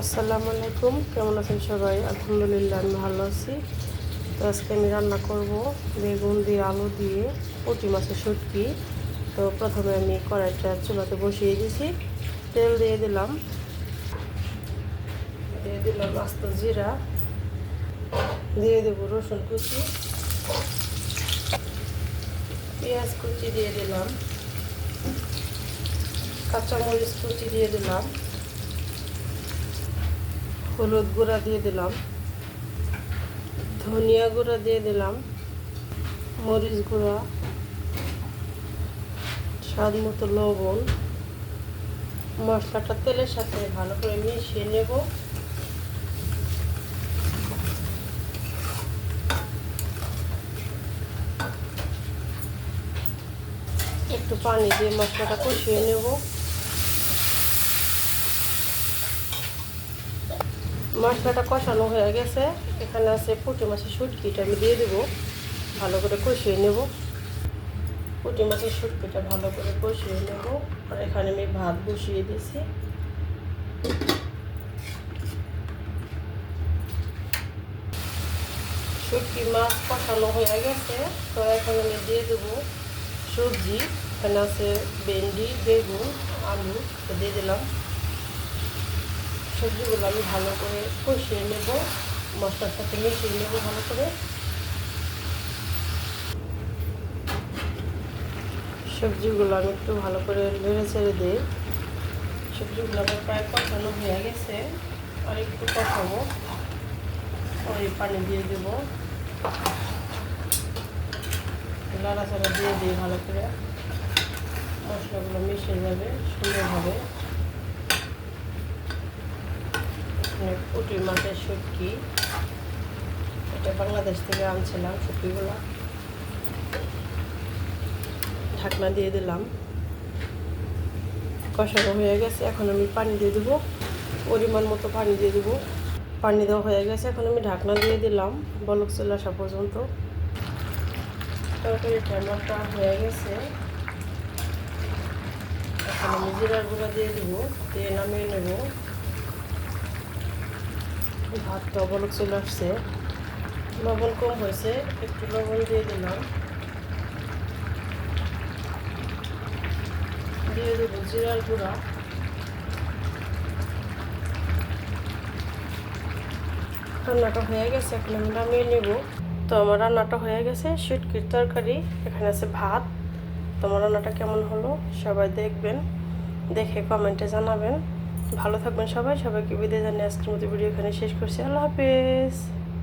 আসসালামু আলাইকুম। কেমন আছেন সবাই? আলহামদুলিল্লাহ, আমি ভালো আছি। তো আজকে আমি রান্না করব বেগুন দিয়ে আলু দিয়ে পুঁটি মাছের শুটকি। তো প্রথমে আমি কড়াইটা চুলাতে বসিয়ে দিয়েছি। তেল দিয়ে দিলাম। দিয়ে দিলাম আস্ত জিরা। দিয়ে দেবো রসুন কুচি। পেঁয়াজ কুচি দিয়ে দিলাম। কাঁচামরিচ কুচি দিয়ে দিলাম। হলুদ গুঁড়া দিয়ে দিলাম। ধনিয়া গুঁড়া দিয়ে দিলাম। মরিচ গুঁড়া। স্বাদ মতো লবণ। মশলাটা তেলের সাথে ভালো করে মিশিয়ে নেব। একটু পানি দিয়ে মশলাটা কষিয়ে নেব। মশলাটা কষানো হয়ে গেছে। এখানে আছে পুঁটি মাছের শুটকিটা আমি দিয়ে দেবো। ভালো করে কষিয়ে নেব। পুঁটি মাছের শুটকিটা ভালো করে কষিয়ে নেব। আর এখানে আমি ভাত বসিয়ে দিয়েছি। শুটকি মাছ কষানো হয়ে গেছে। তো এখন আমি দিয়ে দেবো সবজি। এখানে আছে ভেন্ডি, বেগুন, আলু দিয়ে দিলাম। সবজিগুলো আমি ভালো করে কষিয়ে নেব, মশলার সাথে মিশিয়ে নেব ভালো করে। সবজিগুলো আমি একটু ভালো করে নেড়ে ছেড়ে দিই। সবজিগুলো আমার প্রায় কষানো হয়ে গেছে, আর একটু কষাবো ওই পানি দিয়ে দেব। লাড়াচাড়া দিয়ে দিই ভালো করে। মশলাগুলো মিশে যাবে সুন্দরভাবে পুঁটি মাছের শুটকি। এটা বাংলাদেশ থেকে আনছিলাম শুটকিগুলো। ঢাকনা দিয়ে দিলাম। কষানো হয়ে গেছে, এখন আমি পানি দিয়ে দেবো। পরিমাণ মতো পানি দিয়ে দেবো। পানি দেওয়া হয়ে গেছে, এখন আমি ঢাকনা দিয়ে দিলাম, বলক চলে আসা পর্যন্ত। তরকারি ঠান্ডাটা হয়ে গেছে। এখন আমি জিরার গুঁড়া দিয়ে দেবো, দিয়ে নামিয়ে নেব। ভাতটা বলক চলে আসছে। লবণ কম হয়েছে, একটু লবণ দিয়ে দিলাম। দিয়ে দেবো জিরার গুঁড়া। রান্নাটা হয়ে গেছে, এখন আমি নামিয়ে নেব। তো আমার রান্নাটা হয়ে গেছে, শুটকির তরকারি, এখানে আছে ভাত। তোমার রান্নাটা কেমন হলো সবাই দেখবেন, দেখে কমেন্টে জানাবেন। ভালো থাকবেন সবাই সবাইকে বিদায় জানিয়ে আজকের মতো ভিডিও এখানে শেষ করছি। আল্লাহ হাফেজ।